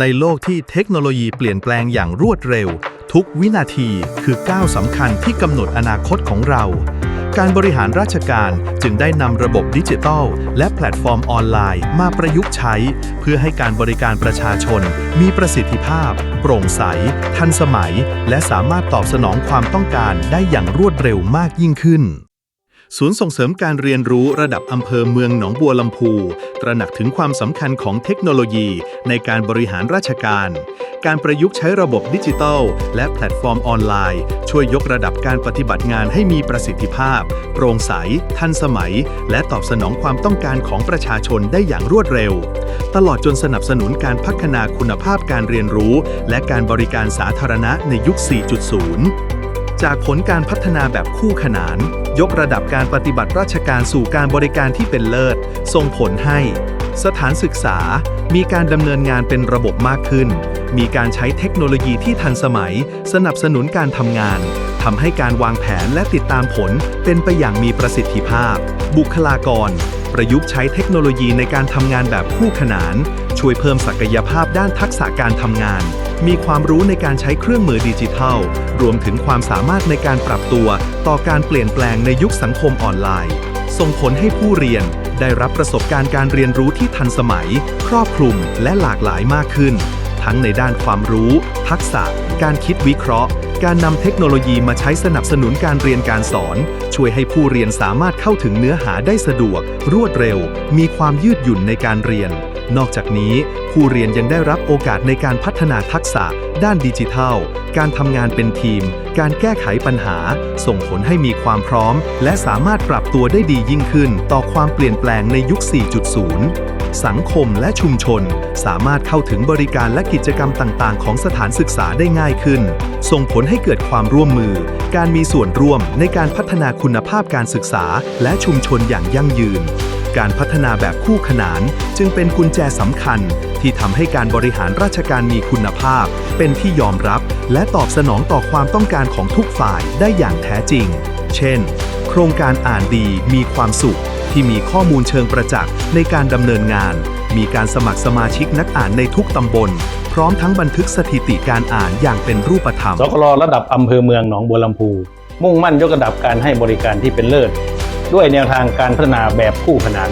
ในโลกที่เทคโนโลยีเปลี่ยนแปลงอย่างรวดเร็ว ทุกวินาทีคือก้าวสำคัญที่กำหนดอนาคตของเรา การบริหารราชการจึงได้นำระบบดิจิทัล และแพลตฟอร์มออนไลน์ มาประยุกต์ใช้ เพื่อให้การบริการประชาชน มีประสิทธิภาพ โปร่งใส ทันสมัย และสามารถตอบสนองความต้องการได้อย่างรวดเร็วมากยิ่งขึ้น ศูนย์ส่งเสริมการเรียนรู้ระดับอำเภอเมืองหนองบัวลำพู ตระหนักถึงความสำคัญของเทคโนโลยีในการบริหารราชการ การประยุกต์ใช้ระบบดิจิทัล และแพลตฟอร์มออนไลน์ ช่วยยกระดับการปฏิบัติงานให้มีประสิทธิภาพ โปร่งใส ทันสมัย และตอบสนองความต้องการของประชาชนได้อย่างรวดเร็ว ตลอดจนสนับสนุนการพัฒนาคุณภาพการเรียนรู้ และการบริการสาธารณะในยุค 4.0 จากผลการพัฒนาแบบคู่ขนาน ยกระดับการปฏิบัติราชการสู่การบริการที่เป็นเลิศ ส่งผลให้ สถานศึกษา มีการดำเนินงานเป็นระบบมากขึ้น มีการใช้เทคโนโลยีที่ทันสมัย สนับสนุนการทำงานทำให้การวางแผนและติดตามผลเป็นไปอย่างมีประสิทธิภาพ บุคลากร ประยุกต์ใช้เทคโนโลยีในการทำงานแบบคู่ขนาน ช่วยเพิ่มศักยภาพด้านทักษะการทำงาน มีความรู้ในการใช้เครื่องมือดิจิทัล รวมถึงความสามารถในการปรับตัวต่อการเปลี่ยนแปลงในยุคสังคมออนไลน์ ส่งผลให้ผู้เรียนได้รับประสบการณ์การเรียนรู้ที่ทันสมัย ครอบคลุมและหลากหลายมากขึ้น ทั้งในด้านความรู้ ทักษะ การคิดวิเคราะห์ การนำเทคโนโลยีมาใช้สนับสนุนการเรียนการสอน ช่วยให้ผู้เรียนสามารถเข้าถึงเนื้อหาได้สะดวก รวดเร็ว มีความยืดหยุ่นในการเรียน นอกจากนี้ ผู้เรียนยังได้รับโอกาสในการพัฒนาทักษะ ด้านดิจิทัล การทำงานเป็นทีม การแก้ไขปัญหา ส่งผลให้มีความพร้อม และสามารถปรับตัวได้ดียิ่งขึ้น ต่อความเปลี่ยนแปลงในยุค 4.0สังคมและชุมชน สามารถเข้าถึงบริการและกิจกรรมต่างๆ ของสถานศึกษาได้ง่ายขึ้น ส่งผลให้เกิดความร่วมมือ การมีส่วนร่วมในการพัฒนาคุณภาพการศึกษา และชุมชนอย่างยั่งยืน การพัฒนาแบบคู่ขนานจึงเป็นกุญแจสำคัญ ที่ทำให้การบริหารราชการมีคุณภาพ เป็นที่ยอมรับ และตอบสนองต่อความต้องการของทุกฝ่ายได้อย่างแท้จริง เช่น โครงการอ่านดีมีความสุข ที่มีข้อมูลเชิงประจักษ์ในการดำเนินงาน มีการสมัครสมาชิกนักอ่านในทุกตำบล พร้อมทั้งบันทึกสถิติการอ่านอย่างเป็นรูปธรรมสกลระดับอำเภอเมืองหนองบัวลำพูมุ่งมั่นยกระดับการให้บริการที่เป็นเลิศ ด้วยแนวทางการพัฒนาแบบคู่ขนาน